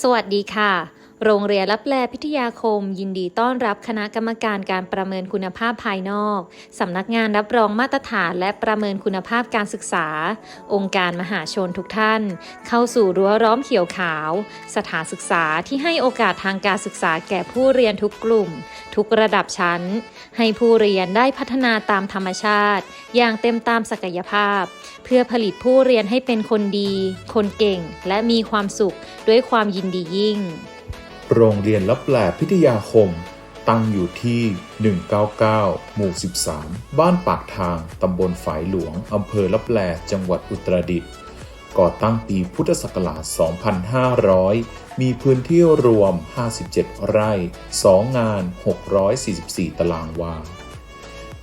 สวัสดีค่ะ โรงเรียนรับแลพิทยาคม ยินดีต้อนรับคณะกรรมการการประเมินคุณภาพภายนอก สำนักงานรับรองมาตรฐานและประเมินคุณภาพการศึกษา องค์การมหาชนทุกท่าน เข้าสู่รั้วร้อมเขียวขาว สถานศึกษาที่ให้โอกาสทางการศึกษาแก่ผู้เรียนทุกกลุ่ม ทุกระดับชั้น ให้ผู้เรียนได้พัฒนาตามธรรมชาติ อย่างเต็มตามศักยภาพ เพื่อผลิตผู้เรียนให้เป็นคนดี คนเก่ง และมีความสุขด้วยความยินดียิ่ง โรงเรียนลับแหลพิทยาคม ตั้งอยู่ที่ 199 หมู่ 13 บ้านปากทาง ตำบลฝายหลวง อำเภอลับแลจังหวัดอุตรดิตถ์ ก่อตั้งปีพุทธศักราช 2500 มีพื้นที่รวม 57 ไร่ 2 งาน 644 ตารางวา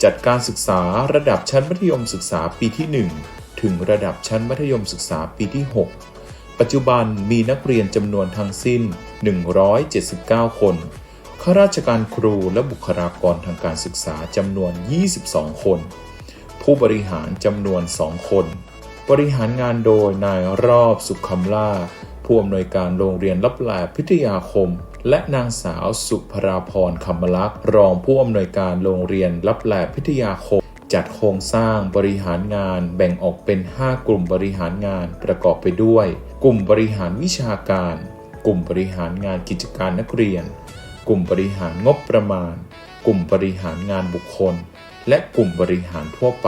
จัดการศึกษาระดับชั้นมัธยมศึกษาปีที่ 1 ถึงระดับชั้นมัธยมศึกษาปีที่ 6 ปัจจุบันมีนักเรียนจำนวนทั้งสิ้น 179 คน ข้าราชการครูและบุคลากรทางการศึกษาจำนวน 22 คน ผู้บริหารจำนวน 2 คน บริหารงานโดยนายรอบสุขคำล่า ผู้อำนวยการโรงเรียนรับแลพิทยาคม และนางสาวสุภราพรคำลักษ์รองผู้อำนวยการโรงเรียนรับแลพิทยาคม จัดโครงสร้างบริหารงานแบ่งออกเป็น 5 กลุ่มบริหารงานประกอบไปด้วย กลุ่มบริหารวิชาการ กลุ่มบริหารงานกิจการนักเรียน กลุ่มบริหารงบประมาณ กลุ่มบริหารงานบุคคล และกลุ่มบริหารทั่วไป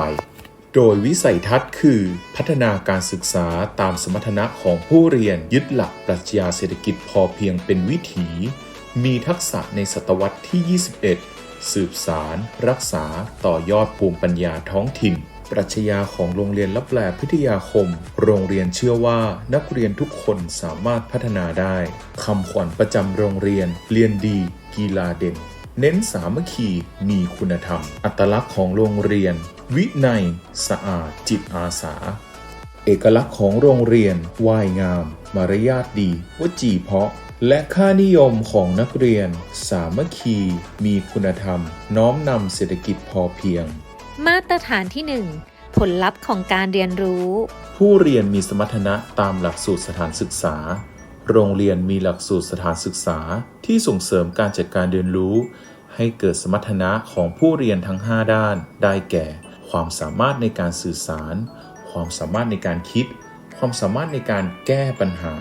โดยวิสัยทัศน์คือ พัฒนาการศึกษาตามสมรรถนะของผู้เรียนยึดหลักปรัชญาเศรษฐกิจพอเพียงเป็นวิถี มีทักษะในศตวรรษที่ 21 สืบสารรักษาต่อยอดภูมิปัญญาท้องถิ่น ปรัชญาของโรงเรียนลับแลพิทยาคม โรงเรียนเชื่อว่านักเรียนทุกคนสามารถพัฒนาได้คำขวัญประจำโรงเรียน เรียนดี กีฬาเด่น เน้นสามัคคีมีคุณธรรม อัตลักษณ์ของโรงเรียน วินัย สะอาด จิตอาสา เอกลักษณ์ของโรงเรียนวายงาม มารยาทดีวจีเพาะ และค่านิยมของนักเรียน สามัคคี มีคุณธรรม น้อมนำเศรษฐกิจพอเพียง มาตรฐานที่ 1 ผลลัพธ์ของการเรียนรู้ ผู้เรียนมีสมรรถนะตามหลักสูตรสถานศึกษา โรงเรียนมีหลักสูตรสถานศึกษา ที่ส่งเสริมการจัดการเรียนรู้ ให้เกิดสมรรถนะของผู้เรียนทั้ง 5 ด้าน ได้แก่ ความสามารถในการสื่อสาร ความสามารถในการคิด ความสามารถในการแก้ปัญหา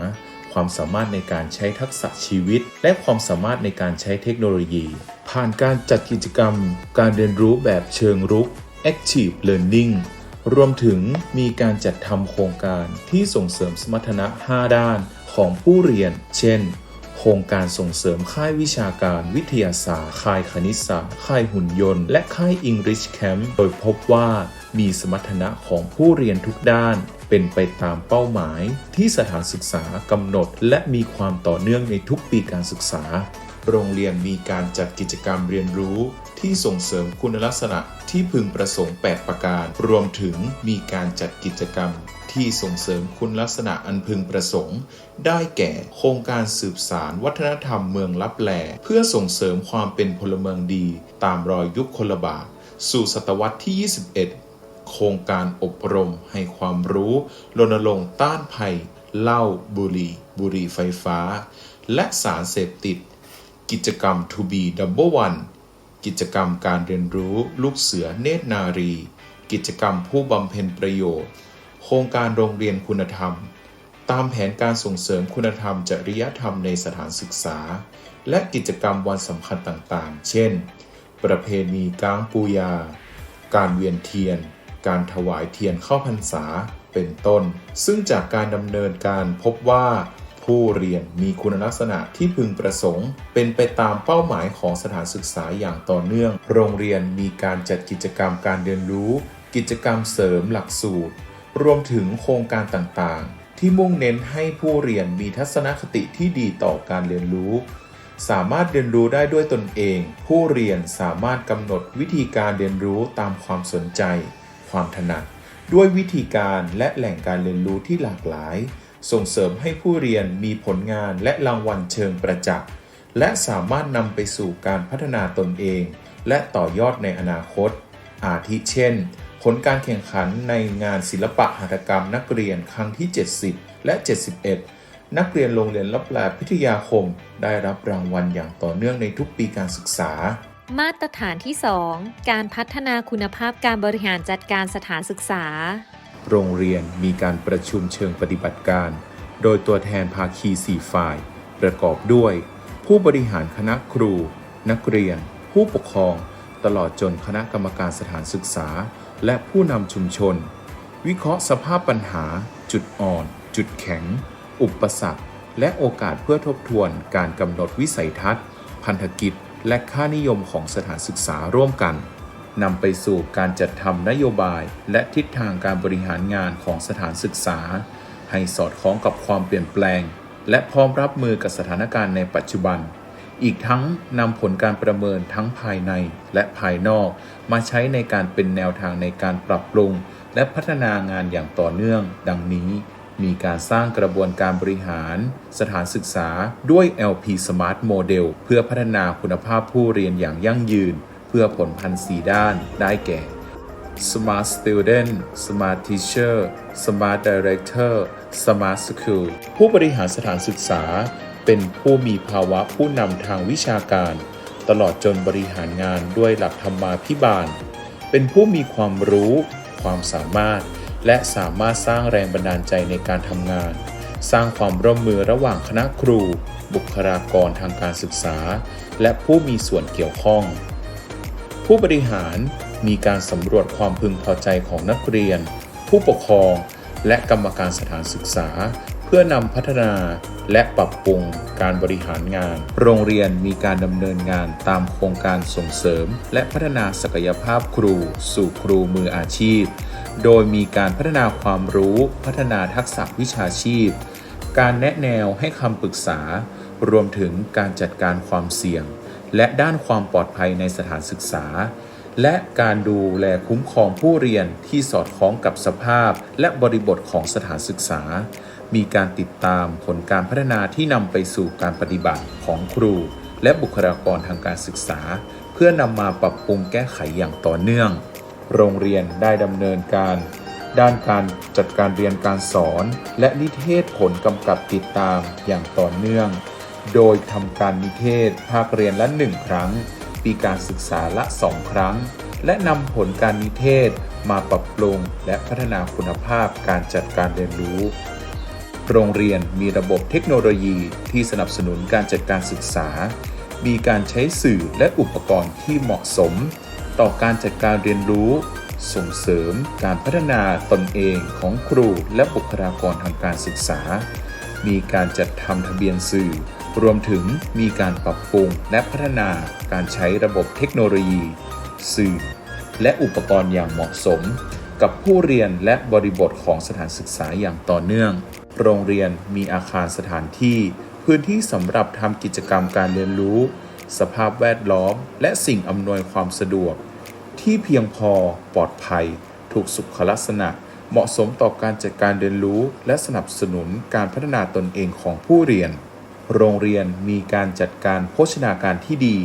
ความสามารถในการใช้ทักษะชีวิต และความสามารถในการใช้เทคโนโลยี ผ่านการจัดกิจกรรม การเรียนรู้แบบเชิงรุก Active Learning รวมถึงมีการจัดทำโครงการที่ส่งเสริมสมรรถนะ 5 ด้านของผู้เรียน เช่น โครงการส่งเสริมค่ายวิชาการวิทยาศาสตร์ ค่ายคณิตศาสตร์ ค่ายหุ่นยนต์ และค่าย English Camp โดยพบว่า มีสมรรถนะของผู้เรียนทุกด้าน เป็นไปตามเป้าหมายที่สถานศึกษากำหนด และมีความต่อเนื่องในทุกปีการศึกษา โรงเรียนมีการจัดกิจกรรมเรียนรู้ที่ส่งเสริมคุณลักษณะที่พึงประสงค์ 8 ประการ รวมถึงมีการจัดกิจกรรมที่ส่งเสริมคุณลักษณะอันพึงประสงค์ ได้แก่โครงการสืบสารวัฒนธรรมเมืองลับแล เพื่อส่งเสริมความเป็นพลเมืองดี ตามรอยยุคคนละบาท สู่ศตวรรษที่ 21 โครงการอบรมให้ความรู้รณรงค์ต้านภัยเหล้าบุหรี่บุหรี่ไฟฟ้า และสารเสพติด กิจกรรม To be Number One กิจกรรมการเรียนรู้ลูกเสือเนตรนารี กิจกรรมผู้บำเพ็ญประโยชน์ โครงการโรงเรียนคุณธรรม ตามแผนการส่งเสริมคุณธรรมจริยธรรมในสถานศึกษา และกิจกรรมวันสำคัญต่างๆ เช่น ประเพณีก้างปูยา การเวียนเทียน การถวายเทียนเข้าพรรษาเป็นต้น ซึ่งจากการดำเนินการพบว่า ผู้เรียนมีคุณลักษณะที่พึงประสงค์ เป็นไปตามเป้าหมายของสถานศึกษาอย่างต่อเนื่อง โรงเรียนมีการจัดกิจกรรมการเรียนรู้ กิจกรรมเสริมหลักสูตร รวมถึงโครงการต่างๆ ที่มุ่งเน้นให้ผู้เรียนมีทัศนคติที่ดีต่อการเรียนรู้สามารถเรียนรู้ได้ด้วยตนเอง ผู้เรียนสามารถกำหนดวิธีการเรียนรู้ตามความสนใจ ความถนัด ด้วยวิธีการและแหล่งการเรียนรู้ที่หลากหลาย ส่งเสริมให้ผู้เรียนมีผลงานและรางวัลเชิงประจักษ์และสามารถนำไปสู่การพัฒนาตนเอง และต่อยอดในอนาคต อาทิเช่น ผลการแข่งขันในงานศิลปะหัตถกรรมนักเรียนครั้งที่ 70 และ 71นักเรียนโรงเรียนรับแลพิทยาคม ได้รับรางวัลอย่างต่อเนื่องในทุกปีการศึกษา มาตรฐานที่ 2 การพัฒนาคุณภาพการบริหารจัดการสถานศึกษา โรงเรียนมีการประชุมเชิงปฏิบัติการ โดยตัวแทนภาคี4ฝ่าย ประกอบด้วย ผู้บริหารคณะครู นักเรียน ผู้ปกครอง ตลอดจนคณะกรรมการสถานศึกษา และผู้นำชุมชน วิเคราะห์สภาพปัญหา จุดอ่อน จุดแข็ง อุปสรรค และโอกาสเพื่อทบทวนการกำหนดวิสัยทัศน์ พันธกิจ และค่านิยมของสถานศึกษาร่วมกันนำไปสู่การจัดทำนโยบายและทิศทางการบริหารงานของสถานศึกษา ให้สอดคล้องกับความเปลี่ยนแปลง และพร้อมรับมือกับสถานการณ์ในปัจจุบัน อีกทั้งนำผลการประเมินทั้งภายในและภายนอก มาใช้ในการเป็นแนวทางในการปรับปรุง และพัฒนางานอย่างต่อเนื่อง ดังนี้ มีการสร้างกระบวนการบริหาร สถานศึกษาด้วย LP Smart Model เพื่อพัฒนาคุณภาพผู้เรียนอย่างยั่งยืน เพื่อผลพันธ์สีด้านได้แก่ Smart Student Smart Teacher Smart Director Smart School ผู้บริหารสถานศึกษา เป็นผู้มีภาวะผู้นำทางวิชาการ ตลอดจนบริหารงานด้วยหลักธรรมาภิบาล เป็นผู้มีความรู้ ความสามารถ และสามารถสร้างแรงบันดาลใจในการทำงาน สร้างความร่วมมือระหว่างคณะครู บุคลากรทางการศึกษา และผู้มีส่วนเกี่ยวข้อง ผู้บริหารมีการสำรวจความพึงพอใจของนักเรียน ผู้ปกครอง และกรรมการสถานศึกษา พื่อนำพัฒนาและปรับปรุงการบริหารงาน โรงเรียนมีการดำเนินงานตามโครงการส่งเสริม และพัฒนาศักยภาพครู สู่ครูมืออาชีพ โดยมีการพัฒนาความรู้ พัฒนาทักษะวิชาชีพ การแนะแนวให้คำปรึกษา รวมถึงการจัดการความเสี่ยง และด้านความปลอดภัยในสถานศึกษา และการดูแลคุ้มครองผู้เรียนที่สอดคล้องกับสภาพ และบริบทของสถานศึกษา มีการติดตามผลการพัฒนาที่นำไปสู่การปฏิบัติของครู และบุคลากรทางการศึกษา เพื่อนำมาปรับปรุงแก้ไขอย่างต่อเนื่อง โรงเรียนได้ดำเนินการ ด้านการจัดการเรียนการสอน และนิเทศผลกำกับติดตามอย่างต่อเนื่อง โดยทำการนิเทศภาคเรียนละหนึ่งครั้ง ปีการศึกษาละสองครั้ง และนำผลการนิเทศมาปรับปรุงและพัฒนาคุณภาพการจัดการเรียนรู้ โรงเรียนมีระบบเทคโนโลยีที่สนับสนุนการจัดการศึกษา มีการใช้สื่อและอุปกรณ์ที่เหมาะสม ต่อการจัดการเรียนรู้ ส่งเสริมการพัฒนาตนเองของครูและบุคลากรทางการศึกษา มีการจัดทำทะเบียนสื่อ รวมถึงมีการปรับปรุงและพัฒนาการใช้ระบบเทคโนโลยี สื่อ และอุปกรณ์อย่างเหมาะสม กับผู้เรียนและบริบทของสถานศึกษาอย่างต่อเนื่อง โรงเรียนมีอาคารสถานที่ พื้นที่สำหรับทำกิจกรรมการเรียนรู้ สภาพแวดล้อม และสิ่งอำนวยความสะดวก ที่เพียงพอปลอดภัย ถูกสุขลักษณะ เหมาะสมต่อการจัดการเรียนรู้ และสนับสนุนการพัฒนาตนเองของผู้เรียน โรงเรียนมีการจัดการโภชนาการที่ดี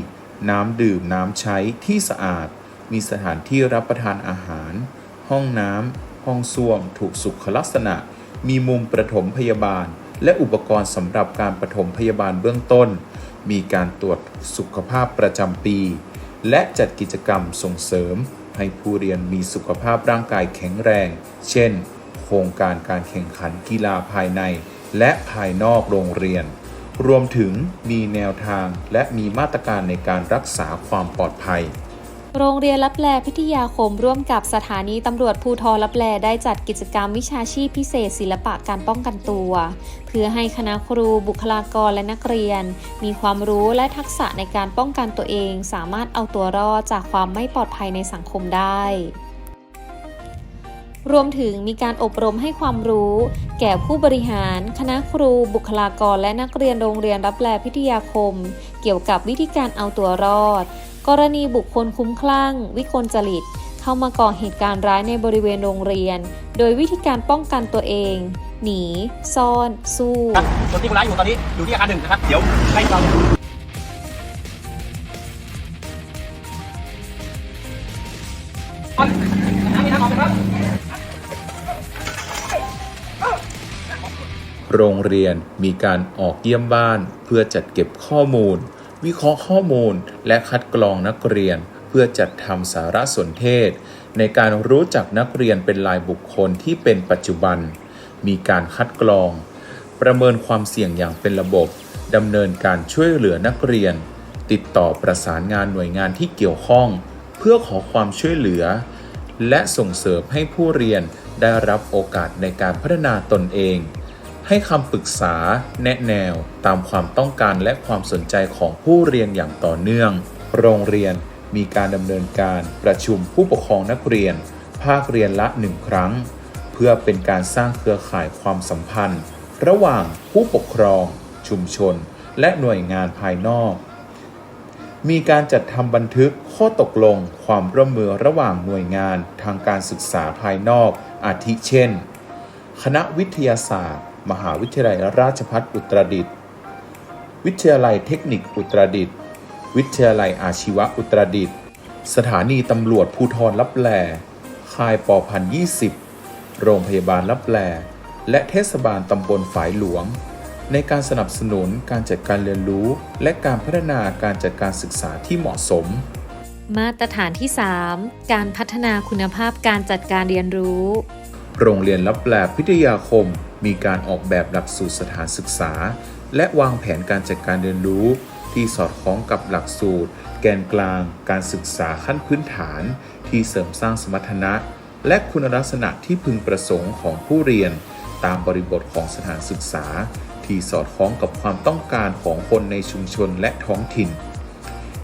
น้ำดื่มน้ำใช้ที่สะอาด มีสถานที่รับประทานอาหาร ห้องน้ำ ห้องส้วม ถูกสุขลักษณะ มีมุมประถมพยาบาล และอุปกรณ์สำหรับการประถมพยาบาลเบื้องต้น มีการตรวจสุขภาพประจำปี และจัดกิจกรรมส่งเสริม ให้ผู้เรียนมีสุขภาพร่างกายแข็งแรง เช่น โครงการการแข่งขันกีฬาภายใน และภายนอกโรงเรียน รวมถึงมีแนวทางและมีมาตรการในการรักษาความปลอดภัย โรงเรียนรับแลพิทยาคมร่วมกับสถานีตำรวจภูทรรับแลได้จัดกิจกรรมวิชาชีพพิเศษศิลปะการป้องกันตัว เพื่อให้คณะครูบุคลากรและนักเรียน มีความรู้และทักษะในการป้องกันตัวเอง สามารถเอาตัวรอดจากความไม่ปลอดภัยในสังคมได้รวมถึงมีการอบรมให้ความรู้ แก่ผู้บริหาร คณะครู บุคลากรและนักเรียนโรงเรียนรับแลพิทยาคม เกี่ยวกับวิธีการเอาตัวรอด กรณีบุคคลคุ้มคลั่ง วิกลจริต เข้ามาก่อเหตุการณ์ร้ายในบริเวณโรงเรียน โดยวิธีการป้องกันตัวเอง หนี ซ่อน สู้ครับส่วนที่คนร้ายอยู่ตอนนี้อยู่ที่อาคารหนึ่งนะครับ เดี๋ยวให้เราโรงเรียนมีการออกเยี่ยมบ้านเพื่อจัดเก็บข้อมูล วิเคราะห์ข้อมูล และคัดกรองนักเรียน เพื่อจัดทำสารสนเทศ ในการรู้จักนักเรียนเป็นรายบุคคลที่เป็นปัจจุบัน มีการคัดกรอง ประเมินความเสี่ยงอย่างเป็นระบบดำเนินการช่วยเหลือนักเรียน ติดต่อประสานงานหน่วยงานที่เกี่ยวข้อง เพื่อขอความช่วยเหลือ และส่งเสริมให้ผู้เรียนได้รับโอกาสในการพัฒนาตนเอง ให้คำปรึกษา แนะแนว ตามความต้องการและความสนใจของผู้เรียนอย่างต่อเนื่อง โรงเรียนมีการดำเนินการประชุมผู้ปกครองนักเรียน ภาคเรียนละหนึ่งครั้ง เพื่อเป็นการสร้างเครือข่ายความสัมพันธ์ ระหว่างผู้ปกครอง ชุมชน และหน่วยงานภายนอก มีการจัดทำบันทึกข้อตกลงความร่วมมือระหว่างหน่วยงานทางการศึกษาภายนอก อาทิเช่น คณะวิทยาศาสตร์ มหาวิทยาลัยราชภัฏอุตรดิตถ์วิทยาลัยเทคนิคอุตรดิตถ์วิทยาลัยอาชีวะอุตรดิตถ์สถานีตำรวจภูธรลับแลค่ายปอพันยี่สิบโรงพยาบาลลับแลและเทศบาลตำบลฝายหลวง ในการสนับสนุนการจัดการเรียนรู้ และการพัฒนาการจัดการศึกษาที่เหมาะสม มาตรฐานที่ 3 การพัฒนาคุณภาพการจัดการเรียนรู้ โรงเรียนรับแปลพิทยาคม มีการออกแบบหลักสูตรสถานศึกษา และวางแผนการจัดการเรียนรู้ ที่สอดคล้องกับหลักสูตร แกนกลาง การศึกษาขั้นพื้นฐาน ที่เสริมสร้างสมรรถนะ และคุณลักษณะที่พึงประสงค์ของผู้เรียน ตามบริบทของสถานศึกษา ที่สอดคล้องกับความต้องการของคนในชุมชนและท้องถิ่น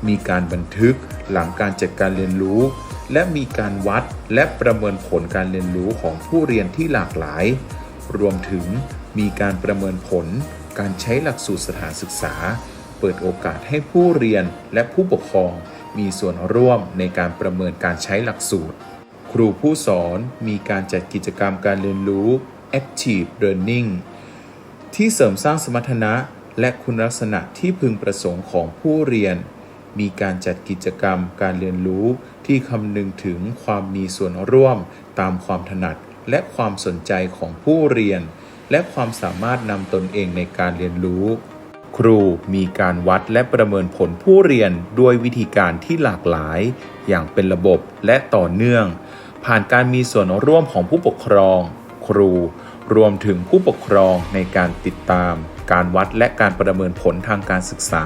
มีการบันทึกหลังการจัดการเรียนรู้และมีการวัดและประเมินผลการเรียนรู้ของผู้เรียนที่หลากหลาย รวมถึงมีการประเมินผล การใช้หลักสูตรสถานศึกษา เปิดโอกาสให้ผู้เรียนและผู้ปกครอง มีส่วนร่วมในการประเมินการใช้หลักสูตร ครูผู้สอนมีการจัดกิจกรรมการเรียนรู้ Active Learning ที่เสริมสร้างสมรรถนะและคุณลักษณะที่พึงประสงค์ของผู้เรียน มีการจัดกิจกรรมการเรียนรู้ที่คำนึงถึงความมีส่วนร่วมตามความถนัด และความสนใจของผู้เรียน และความสามารถนำตนเองในการเรียนรู้ ครูมีการวัดและประเมินผลผู้เรียนด้วยวิธีการที่หลากหลาย อย่างเป็นระบบและต่อเนื่อง ผ่านการมีส่วนร่วมของผู้ปกครอง ครู รวมถึงผู้ปกครองในการติดตาม การวัดและการประเมินผลทางการศึกษา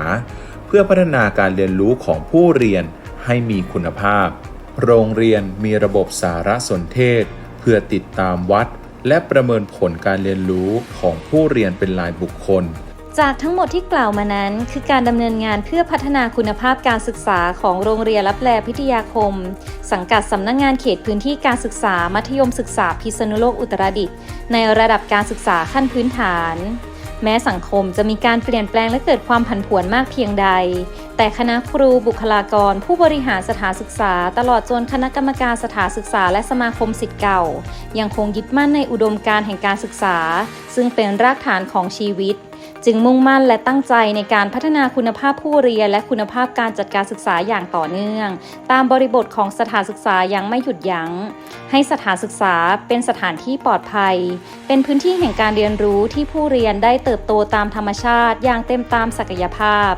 เพื่อพัฒนาการเรียนรู้ของผู้เรียนให้มีคุณภาพ โรงเรียนมีระบบสารสนเทศ พื่อติดตามวัด และประเมินผลการเรียนรู้ของผู้เรียนเป็นรายบุคคล จากทั้งหมดที่กล่าวมานั้น คือการดำเนินงานเพื่อพัฒนาคุณภาพการศึกษาของโรงเรียนรับแลพิทยาคม สังกัดสำนักงงานเขตพื้นที่การศึกษามัธยมศึกษาพิษณุโลกอุตรดิตถ์ในระดับการศึกษาขั้นพื้นฐาน แม้สังคมจะมีการเปลี่ยนแปลงและเกิดความผันผวนมากเพียงใด แต่คณะครูบุคลากร ผู้บริหารสถานศึกษา ตลอดจนคณะกรรมการสถานศึกษา และสมาคมสิทธิ์เก่า ยังคงยึดมั่นในอุดมการณ์แห่งการศึกษา ซึ่งเป็นรากฐานของชีวิต จึงมุ่งมั่นและตั้งใจในการพัฒนาคุณภาพผู้เรียน และคุณภาพการจัดการศึกษาอย่างต่อเนื่อง ตามบริบทของสถานศึกษายังไม่หยุดยัง้ง ให้สถานศึกษาเป็นสถานที่ปลอดภัย เป็นพื้นที่แห่งการเรียนรู้ที่ผู้เรียนได้เติบโตตามธรรมชาติ อย่างเต็มตามศักยภาพ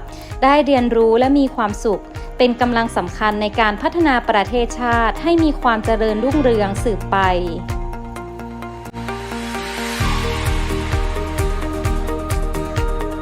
ได้เรียนรู้และมีความสุข เป็นกำลังสำคัญในการพัฒนาประเทศชาติ ให้มีความเจริญรุ่งเรืองสืบไป